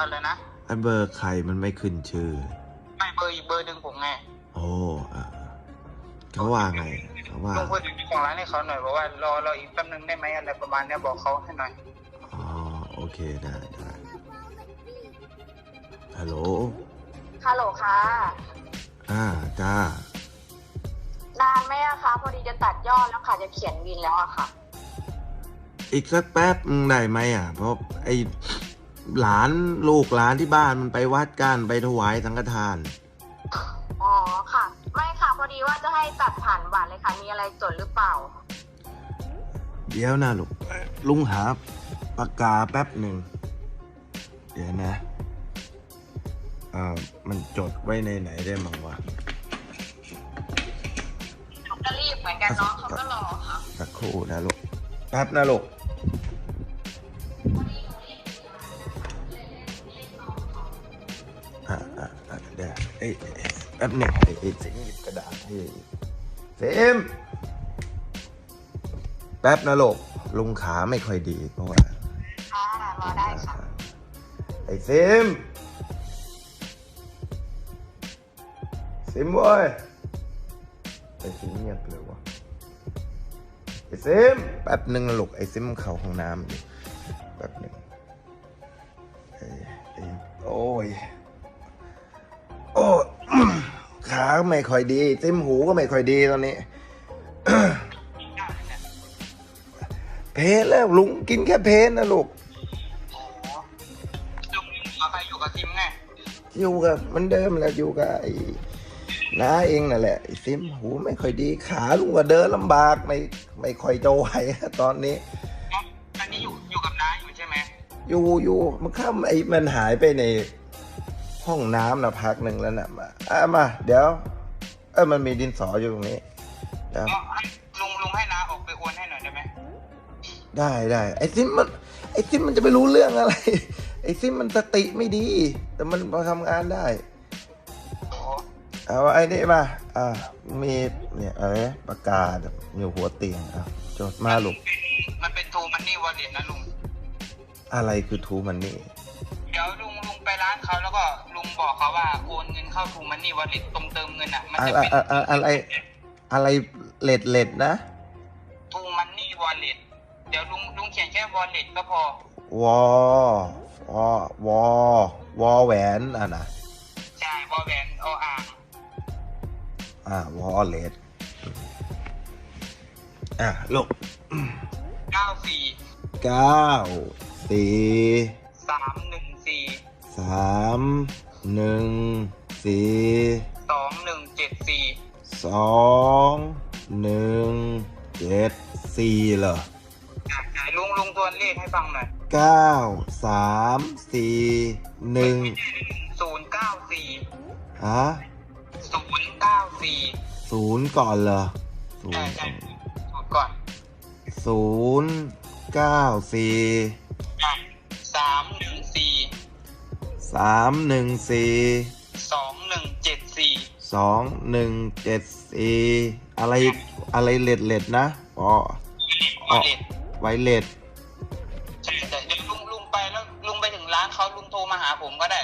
อะไรนะไอ้เบอร์ใครมันไม่ขึ้นชื่อ ไม่เบอร์อีกเบอร์หนึ่งผมไงโอ้เออเขาว่าไงเขาว่าลุงพูดถึงเจ้าของร้านให้เขาหน่อยบอกว่ารอรออีกแป๊บนึงได้ไหมอะไรประมาณเนี้ยบอกเขาให้หน่อยอ๋อโอเคได้ได้ฮัลโหลฮัลโหลค่ะ อ่าจ้านานไหมอะคะพอดีจะตัดยอดแล้วค่ะจะเขียนวินแล้วอะค่ะ อีกสักแป๊บมึงได้ไหมอะ เพราะไอ้ หลานลูกหลานที่บ้านมันไปวัดกันไปถวายสังฆทาน อ๋อค่ะ ไม่ค่ะพอดีว่าจะให้ตัดผ่านบัตรเลยค่ะมีอะไรจดหรือเปล่า เดี๋ยวนะลูกลุงหาปากกาแป๊บหนึ่ง เดี๋ยวนะเอ่อมันจดไว้ในไหนได้มั้งวะก็รีบเหมือนกันเนาะเขาก็รอค่ะสักครู่นะลูกแป๊บนะลูก อะอะอะเดี๋ยวเอ้ยเอ้ยแป๊บหนึ่งไอ้ไอ้เสียงหยิบกระดาษให้เฟมแป๊บนะลูกลุงขาไม่ค่อยดีเพราะว่าค่ะรอได้ค่ะไอ้เซิมซิมเว้ยไอ้เซมเงียบเลยวะไอ้เซมแป๊บหนึ่งนะลูกไอ้เซมเข้าห้องน้ำอ ขาไม่ค่อยดีซิมหูก็ไม่ค่อยดีตอนนี้ เพลแล้วลุงกินแค่เพลนะลูกโอ้โหลุงเอาไปอยู่กับซิมไงอยู่กับเหมันเดิมแหละอยู่กับไอ้น้าเองนั่นแหละไอ้ซิมหูไม่ค่อยดี ขาลุงก็เดินลำบากไม่ไม่ค่อยจะไหวตอนนี้เอ้าอันนี้อยู่อยู่กับน้าอยู่ใช่ไหมอยู่อยู่มันข้ามไอ้มันหายไปใน ห้องน้ำนะพักหนึ่งแล้วนะมาอะมา เดี๋ยว เออมันมีดินสออยู่ตรงนี้เดี๋ยวก็ให้ลุงลุงให้น้าออกไปโอนให้หน่อยได้ไหมได้ได้ไอ้ซิมมันไอ้ซิมมันจะไปรู้เรื่องอะไร ไอ้ซิมมันสติไม่ดี แต่มันมาทำงานได้โอ้โหเอาไอ้นี่มา อ่า มีเนี่ยอะไรนะประกาศอยู่หัวเตียงอะจดมาลูกมันเป็นทูมันนี่วอลเล็ตนะลุง อะไรคือทูมันนี่ เดี๋ยวลุงลุง ไปร้านเขาแล้วก็ลุงบอกเขาว่าโอนเงินเข้าทูมันนี่วอลเล็ตตรงเติมเงินอะ มันอะจะไรเป็นอะอะอะไร อะไรเล็ดเล็ดนะทูมันนี่วอลเล็ตเดี๋ยวลุงลุงเขียนแค่วอลเล็ตก็พอ วอวอวอวอแหวนอะนะใช่วอลแวนออ่างอ่าวอเลดอะลูกเก้าสี่เก้าสี่สามหนึ่งสี่สามหนึ่งสี่สองหนึ่งเจ็ดสี่สองหนึ่งเจ็ดสี่เหรอไหนลุงลุงทวนเลขให้ฟังหน่อยเก้าสามสี่หนึ่งศูนย์เก้าสี่ฮะศูนย์เก้าสี่ศูนย์ก่อนเหรอศูใช่นย์ใช่ศูนย์ก่อนศูนย์เก้าสี่สามหนึ่ง สี่สามหนึ่งสี่สองหนึ่งเจ็ดสี่สองหนึ่งเจ็ดสี่อะไรอะไรเล็ดเล็ดๆนะอ๋อวอลเล็ตไวเล็ดใช่ใช่เดี๋ยวลุงลุงไปแล้วลุงไปถึงร้านเขาลุงโทรมาหาผมก็ได้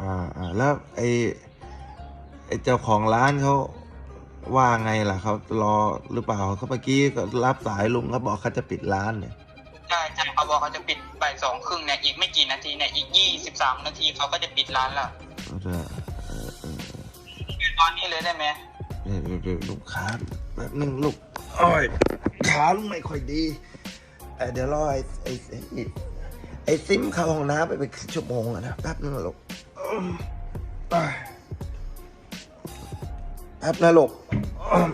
อ่าอ่าแล้วไอไอเจ้าของร้านเขาว่าไงล่ะเขารอหรือเปล่าเขาเมื่อกี้ก็รับสายลุงเขาบอกเขาจะปิดร้านเนี่ยใช่ใช่เขาบอกเขาจะปิดบ่าย สองครึ่งเนี่ยอีกไม่กี่นาทีเนี่ยอีกยี่สิบสามนาทีเขาก็จะปิดร้านแล้วเออเออเออตอนนี้เลยได้ไหมเดี๋ยวเดี๋ยวเดี๋ยวลูกค้าแบบนึงลูกโอ้ยขาลุงไม่ค่อยดีเอ่อเดี๋ยวรอไอ้ไอ้ไอ้ไอ้ซิมเข้าห้องน้ำไปเป็นชั่วโมงแล้วนะแป๊บนึงนะลูกอืมไปแป๊บนะลูกอืม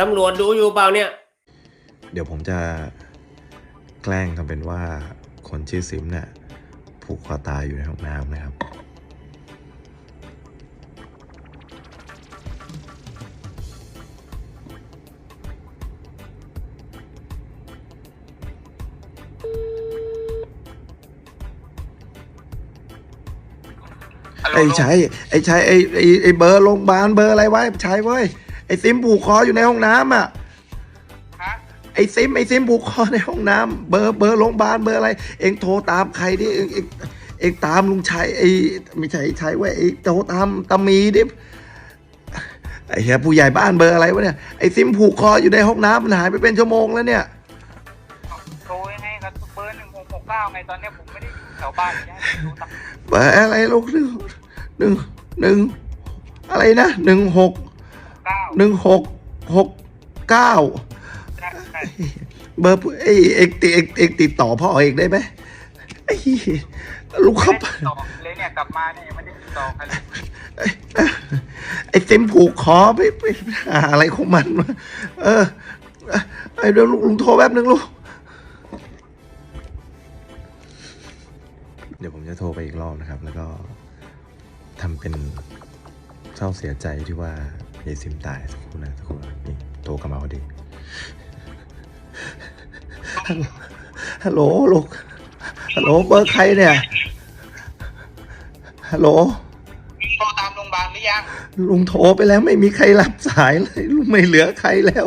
ตำรวจดูอยู่เปล่าเนี่ย เดี๋ยวผมจะ แกล้งทำเป็นว่าคนชื่อซิมเนี่ยผูกคอตายอยู่ในห้องน้ำนะครับฮัลโหลไอ้ชัยไอ้ชัยไอ้ไอ้ไอ้เบอร์โรงพยาบาลเบอร์อะไรวะไอ้ชัยเว้ยไอ้ซิมผูกคออยู่ในห้องน้ำอะฮะ ไอ้ซิมไอ้ซิมผูกคอในห้องน้ำเบอร์เบอร์โรงพยาบาลเบอร์อะไร เองโทรตามใครดิเองเองเองตามลุงชัยไอ้ไม่ใช่ชัยเว่าไอ้โทรตามตามีดิไอ้เหี้ยผู้ใหญ่บ้านเบอร์อะไรวะเนี่ยไอ้ซิมผูกคออยู่ในห้องน้ำมันหายไปเป็นชั่วโมงแล้วเนี่ยโทรยังไงครับเบอร์หนึ่งหกหกเก้าไงตอนเนี้ยผมไม่ได้อยู่แถวบ้านเลยนะดูตามเบอร์อะไรลูกหนึ่งหนึ่งหนึ่งอะไรนะหนึ่งหกเก้าหนึ่งหกหกเก้าใช่ใช่ เบอร์ผู้เอ้ยเอกติเอกเอกติดต่อพ่อเอกได้ไหมไอ้เหี้ยลูกไม่เขาได้ติดต่อเลยเนี่ยกลับมาเนี่ยยังไม่ได้ติดต่อใครเลยไอ้ไอ้เต็มผูกคอไปไปหาอะไรของมันวะเออไอ้เดี๋ยวลุงลุงโทรแป๊บนึงลูก เดี๋ยวผมจะโทรไปอีกรอบนะครับ แล้วก็ทำเป็นเศร้าเสียใจที่ว่ายายซิมตายสักครู่นะสักครู่นะนี่โทรกลับมาพอดี ฮัลโหลลูก ฮัลโหลเบอร์ใครเนี่ย ฮัลโหลโทรตามโรงพยาบาลหรือยัง ลุงโทรไปแล้วไม่มีใครรับสายเลยลุงไม่เหลือใครแล้ว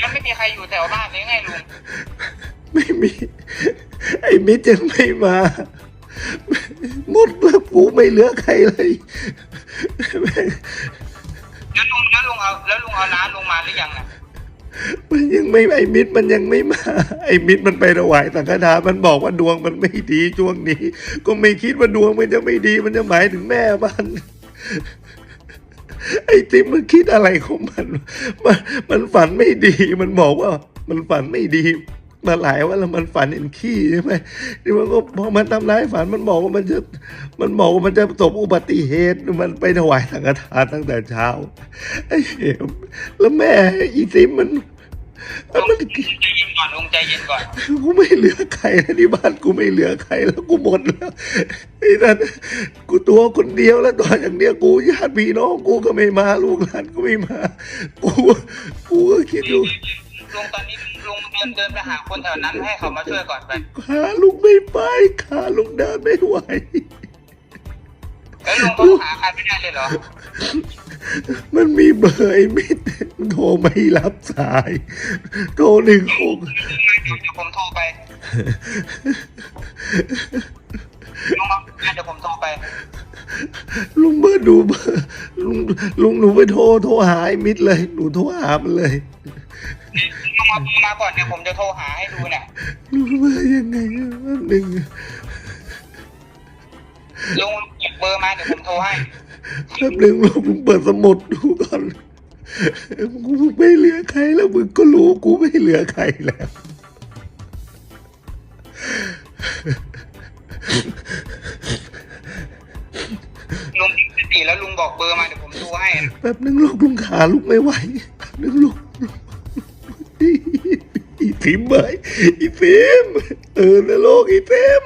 มันไม่มีใครอยู่แถวบ้านเลยไงลุง ไม่มี ไอ้มิตรยังไม่มาหมดแล้วกูไม่เหลือใครเลยแล้วลุงแล้วลุงเอาแล้วลุงเอาน้าลงมาหรือยังน่ะ มันยังไม่ไอมิตรมันยังไม่มา ไอมิตรมันไปถวายสังฆทานมันบอกว่าดวงมันไม่ดีช่วงนี้ ก็ไม่คิดว่าดวงมันจะไม่ดี มันจะหมายถึงแม่มันไอติ๊มมันคิดอะไรของมัน มันมันฝันไม่ดี มันบอกว่า มันฝันไม่ดี มาหลายวันแล้วมันฝันเห็นขี้ใช่ไหมที่มันก็พอมันทำร้ายฝันมันบอกว่ามันจะ มันบอกว่ามันจะประสบอุบัติเหตุ มันไปถวายสังฆทานตั้งแต่เช้าไอ้เหี้ยแล้วแม่อีซิมมัน มันใจเย็นก่อนลุงใจเย็นก่อนกูไม่เหลือใครแล้วที่บ้านกูไม่เหลือใครแล้วกูหมดแล้วไอ้นั่นกูตัวคนเดียวแล้วตอนอย่างเนี้ยกูญาติพี่น้องกูก็ไม่มาลูกหลานก็ไม่มา กูกูก็คิดอยู่ลุงตอนนี้ลุงเดินเดินไปหาคนแถวนั้นให้เขามาช่วยก่อนไปขาลุงไม่ไปขาลุงเดินไม่ไหวแล้วลุงโทรหาใครไม่ได้เลยเหรอ มันมีเบอร์ไอ้มิตรโทรไม่รับสาย โทรหนึ่งหกเดี๋ยวผมโทรไปลุงเอาเดี๋ยวผมโทรไป ลุงเบอร์ดูเบอร์ลุงลุงหนูไปโทรโทรหาไอ้มิตรเลย หนูโทรหามันเลยลุงเอาปืนมาก่อนเดี๋ยวผมจะโทรหาให้ดูเนี่ยลุงเบอร์ยังไงอะแป๊บหนึ่งลุงหยิบเบอร์มาเดี๋ยวผมโทรให้ แป๊บหนึ่งลุงลุงเปิดสมุดดูก่อนกูไม่เหลือใครแล้วมึงก็รู้กูไม่เหลือใครแล้ว ลุงสติแล้วลุงบอกเบอร์มาเดี๋ยวผมโทรให้แป๊บหนึ่งลูกลุงขาลุกไม่ไหวแป๊บหนึ่งลูกลุกอีอีฟิมเบยอีฟิมเออนะลูกอีฟิม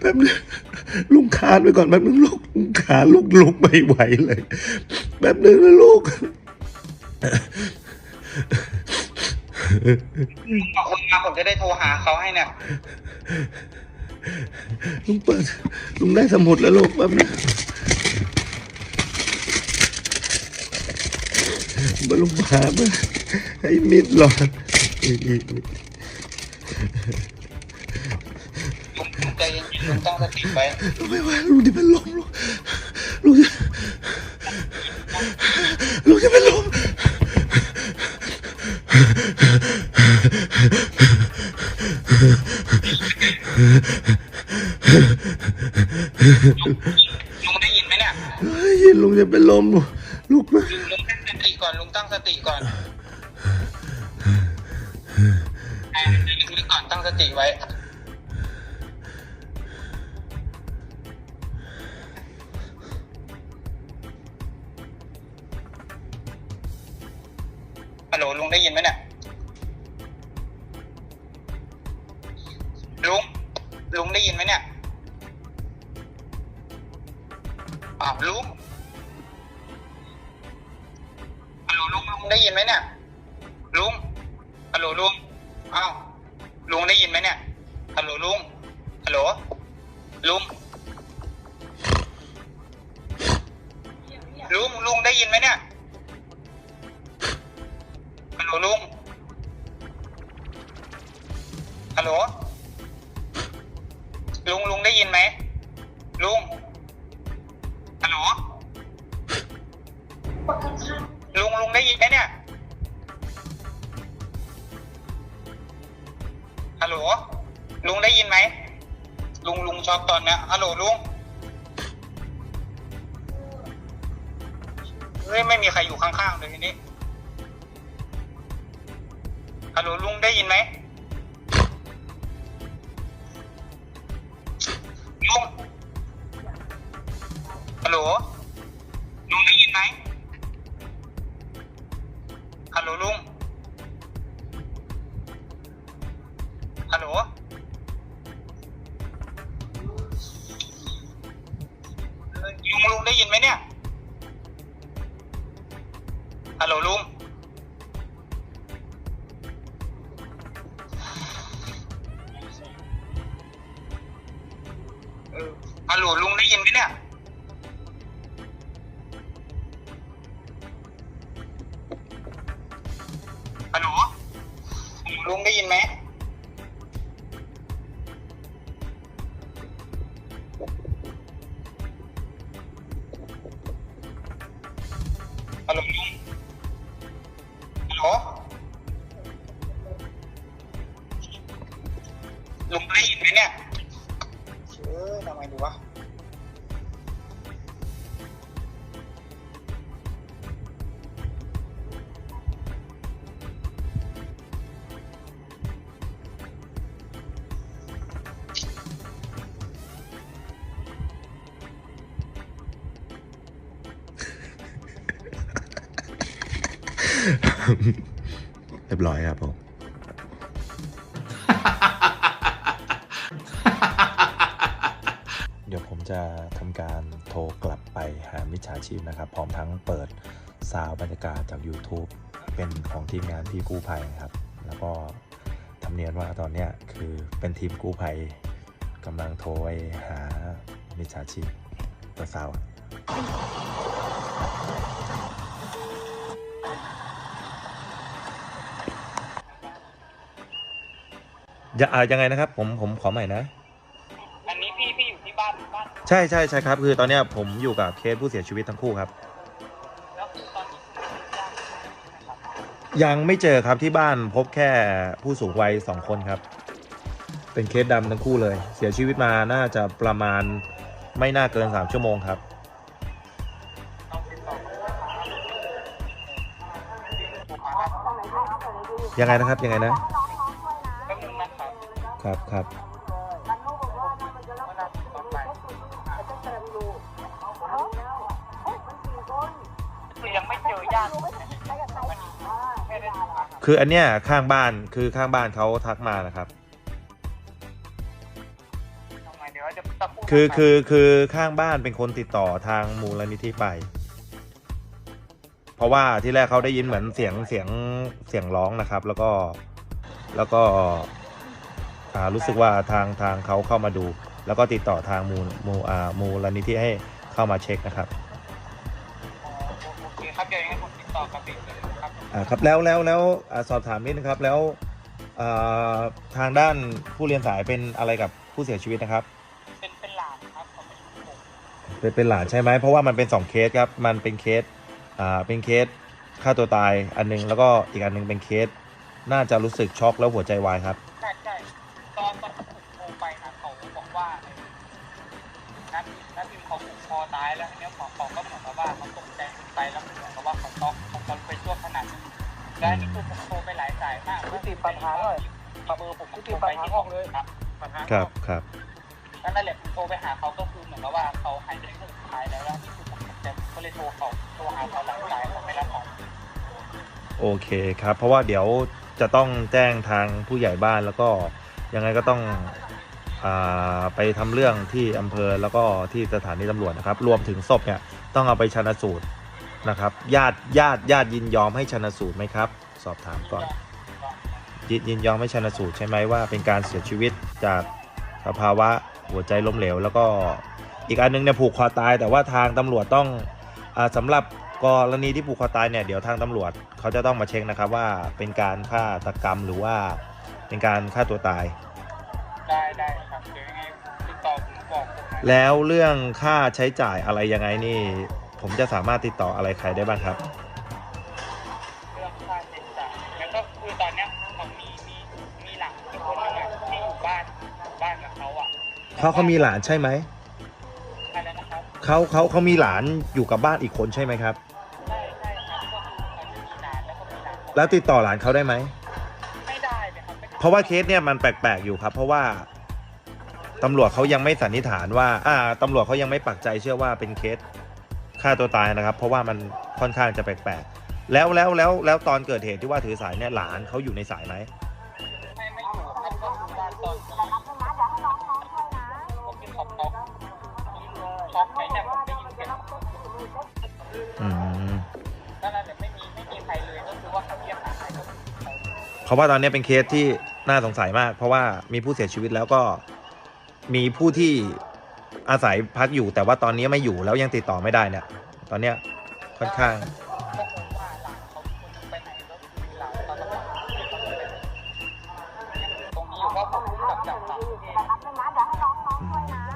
แป๊บหนึงลุงคานไปก่อนแป๊บหนึงลูกลุงขาลุกลุกไม่ไหวเลยแป๊บหนึงนะลูกบอกคนมาผมจะได้โทรหาเขาให้เนี่ยลุงเปิดลุงได้สมุดแล้วลูกแป๊บนึงมาลุงหามา ให้มิดหลอดนี่นี่นี่ลุงใจเย็นๆลุงตั้งสติไว้ไม่ไหวลุงจะเป็นลมลูกลุงจะลุงจะเป็นลมลุงได้ยินไหมเนี่ยเฮ้ยลุงจะเป็นลมลูกมาลุงลุงตั้งสติก่อนลุงตั้งสติก่อน โหลลุงได้ยินไหมเนี่ยลุงลุงได้ยินไหมเนี่ยอ้าวลุงฮัลโหลลุงลุงได้ยินไหมเนี่ยลุงฮัลโหลลุงอ้าวลุงได้ยินไหมเนี่ยฮัลโหลลุงฮัลโหลลุงลุงลุงได้ยินไหมเนี่ย ลโหลลุง ฮัลโหล ลุงลุงได้ยินไหม ลุง ฮัลโหล ลุงลุงได้ยินไหมเนี่ย ฮัลโหล ลุงได้ยินไหม ลุงลุงช็อกตอนเนี้ยฮัลโหลลุง เฮ้ยไม่มีใครอยู่ข้างๆเลยทีนี้ ฮัลโหลลุงได้ยินไหมลุงฮัลโหลลุงได้ยินไหมฮัลโหลลุง ฮัลโหลลุงได้ยินไหมเนี่ย ฮัลโหล ลุงได้ยินไหม ฮัลโหลลุงฮัลโหล ลุงได้ยินไหมเนี่ย เรียบร้อยครับผมเดี๋ยวผมจะทำการโทรกลับไปหามิจฉาชีพนะครับ พร้อมทั้งเปิดซาวบรรยากาศจาก YouTube เป็นของทีมงานพี่กู้ภัยครับ แล้วก็ทำเนียนว่าตอนนี้คือเป็นทีมกู้ภัยกำลังโทรไปหามิจฉาชีพเปิดซาว อะอย่าอ่ายังไงนะครับ ผมผมขอใหม่นะ อันนี้พี่พี่อยู่ที่บ้านบ้าน ใช่ใช่ใช่ครับ คือตอนเนี้ยผมอยู่กับเคสผู้เสียชีวิตทั้งคู่ครับ แล้วคือตอนนี้คือจ้างนะครับยังไม่เจอครับที่บ้านพบแค่ผู้สูงวัยสองคนครับ เป็นเคสดำทั้งคู่เลย เสียชีวิตมาน่าจะประมาณไม่น่าเกินสามชั่วโมงครับต้องติดต่อยังไงนะครับยังไงนะ ครับครับคืออันเนี้ยข้างบ้านคือข้างบ้านเขาทักมานะครับ คือคือคือข้างบ้านเป็นคนติดต่อทางมูลนิธิไป เพราะว่าที่แรกเขาได้ยินเหมือนเสียงเสียงเสียงร้องนะครับ แล้วก็แล้วก็ รู้สึกว่าทางทางเขาเข้ามาดู แล้วก็ติดต่อทางมูลมูอ่ามูลนิธิให้เข้ามาเช็คนะครับอ๋อโอเคครับเดี๋ยวยังไงผมติดต่อกลับไปอีกทีนะครับอ่าครับแล้วแล้วแล้วอ่าสอบถามนิดนึงครับแล้วอ่าทางด้านผู้เรียนสายเป็นอะไรกับผู้เสียชีวิตนะครับ เป็นเป็นหลานครับเขาเป็นผมเป็นเป็นหลานใช่ไหมเพราะว่ามันเป็นสองเคสครับมันเป็นเคสอ่าเป็นเคสฆ่าตัวตายอันหนึงแล้วก็อีกอันหนึงเป็นเคสน่าจะรู้สึกช็อกแล้วหัวใจวายครับ ปัญหาเลยเบอร์ผมโทรไปที่ห้องเลยครับปัญหาครับครับนั่นแหละผมโทรไปหาเขาก็คือเหมือนกับว่าเขาหายใจครั้งสุดท้ายแล้วแล้วนี่คือผมตกใจก็เลยโทรเขาโทรหาเขาหลายสายเขาไม่รับสายโอเคครับ เพราะว่าเดี๋ยวจะต้องแจ้งทางผู้ใหญ่บ้านแล้วก็ยังไงก็ต้องอ่าไปทำเรื่องที่อำเภอแล้วก็ที่สถานีตำรวจนะครับ รวมถึงศพเนี่ยต้องเอาไปชันสูตรนะครับ ญาติญาติญาติยินยอมให้ชันสูตรไหมครับ สอบถามก่อน ยยินยอมไม่ชันสูตรใช่ไหมว่าเป็นการเสียชีวิตจากสภาวะหัวใจล้มเหลว แล้วก็อีกอันนึงเนี่ยผูกคอตาย แต่ว่าทางตำรวจต้องอาสำหรับกรณีที่ผูกคอตายเนี่ยเดี๋ยวทางตำรวจเขาจะต้องมาเช็คนะครับว่าเป็นการฆาตกรรมหรือว่าเป็นการฆ่าตัวตาย ได้ได้ครับเดี๋ยวยังไงติดต่อผมบอกผมนะแล้วเรื่องค่าใช้จ่ายอะไรยังไงนี่ ผมจะสามารถติดต่ออะไรใครได้บ้างครับ เรื่องค่าใช้ ตอนเนี้ยเขามีมีมีหลังอีกคนนึงอะที่อยู่บ้านบ้านกับเขาอะเขาเขามีหลานใช่ไหมอะไรนะครับเขาเขาเขามีหลานอยู่กับบ้านอีกคนใช่ไหมครับ ใช่ใช่ครับก็คือเขาจะมีหลานแล้วก็มีหลานแล้วติดต่อหลานเขาได้ไหม ไม่ได้เลยครับไม่ได้เพราะว่าเคสเนี่ยมันแปลกๆอยู่ครับ เพราะว่าตำรวจเขายังไม่สันนิษฐานว่า อ่าตำรวจเขายังไม่ปักใจเชื่อว่าเป็นเคสฆ่าตัวตายนะครับ เพราะว่ามันค่อนข้างจะแปลกๆ แล้วแล้วแล้วแล้วตอนเกิดเหตุที่ว่าถือสายเนี่ยหลานเขาอยู่ในสายไหมไม่ไม่อยู่ครับก็คือว่าตอนที่ผมที่เขาเขาช็อกไปเนี่ยผมได้ยินเสียงอืมนั่นแหละแต่ไม่มีไม่มีใครเลยก็คือว่าเขาเรียกหาใครก็ไม่มีใครเพราะว่าตอนนี้เป็นเคสที่น่าสงสัยมาก เพราะว่ามีผู้เสียชีวิตแล้วก็มีผู้ที่อาศัยพักอยู่ แต่ว่าตอนนี้ไม่อยู่แล้วยังติดต่อไม่ได้เนี่ยตอนเนี้ยค่อนข้าง ตรงนี้อยู่ว่าผมกลับจากต่างประเทศ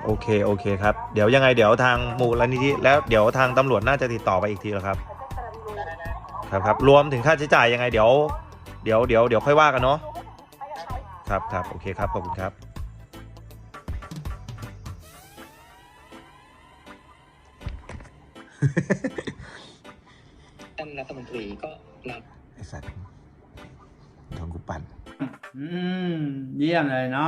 โอเคโอเคครับ เดี๋ยวยังไงเดี๋ยวทางมูลนิธิแล้วเดี๋ยวทางตำรวจน่าจะติดต่อไปอีกทีแล้วครับ ครับครับรวมถึงค่าใช้จ่ายยังไงเดี๋ยว เดี๋ยวเดี๋ยวเดี๋ยวค่อยว่ากันเนาะครับครับโอเคครับขอบคุณครับท่านรัฐมนตรีก็รับไอสัตว์ ทองกูปั่นอืมเยี่ยมเลยเนาะ